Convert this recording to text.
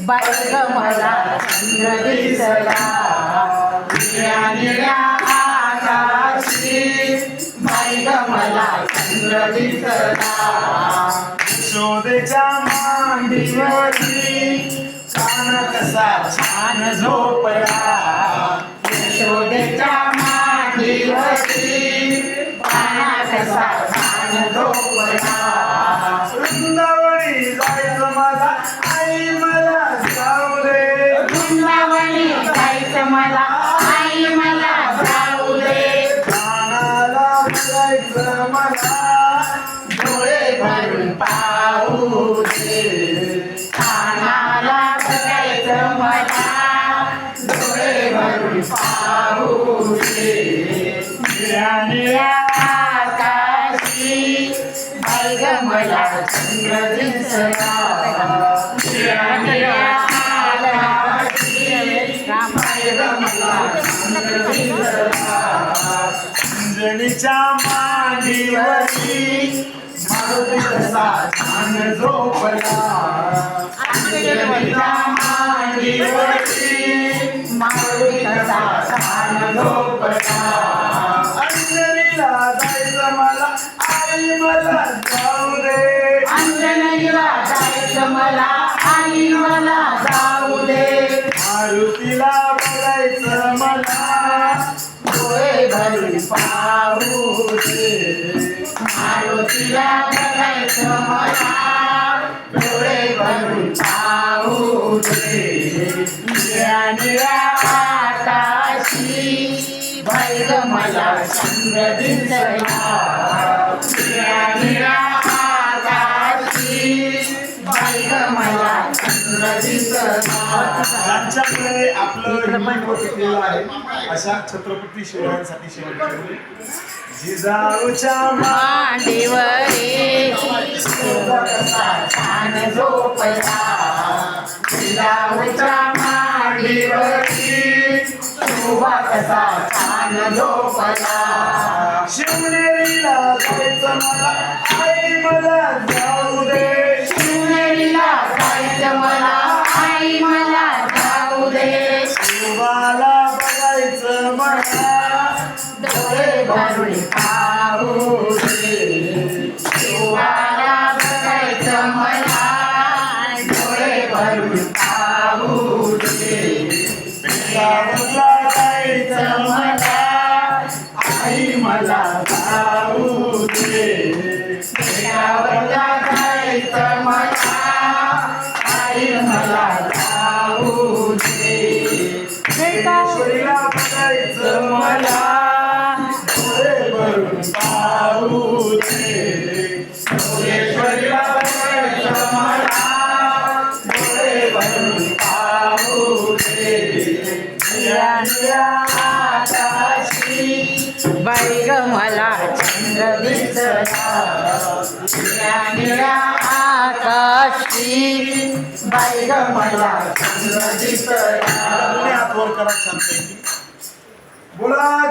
Bike मला दिसला bike मला चंद्र दिसला शोधच्या मांडीवरती छान कसा छान झोपला. शोधच्या मांडीवरती पाना कसा छान जायचं माझा. आई मला जाऊ दे. वृंदावनी जायचं मला. आई मला जाऊ दे. कानाला मला. डोळे भरून पाहू दे. अंजनीच्या मांडीवरती मारुती कसा छान झोपला. अंजनीच्या मांडीवरती मारुती कसा छान झोपला. अंजलीला जायचं मला आई मला जाऊ दे. अंजनीला जायचं मला आई मला जाऊ दे. मारुतीला बघायचं मला. डोळे भरून पाहू दे. मला. डोळे भरून पाहू दे. निळ्या निळ्या आकाशी मला चंद्र दिसला. त्यांच्याकडे आपलं केलेलं आहे. अशा छत्रपती शिवरायांसाठी शेवटी जिजाऊच्या मांडीवरी छान झोपला जिजाऊच्या मांडीवरी शोभा कसा? छान झोपला शिवनेरीला जायचं मला आई मला जाऊ दे. शिवनेरीला जायचं मला आई मला जाऊ दे शिवाला बघायचं मला डोळे भरून पाहू दे. मला जाऊ दे देवाला जायचं मला. आई मला आकाशी मला चंद्र दिसला. निळ्या आकाशी. बाई मला चंद्र दिसला. बोला.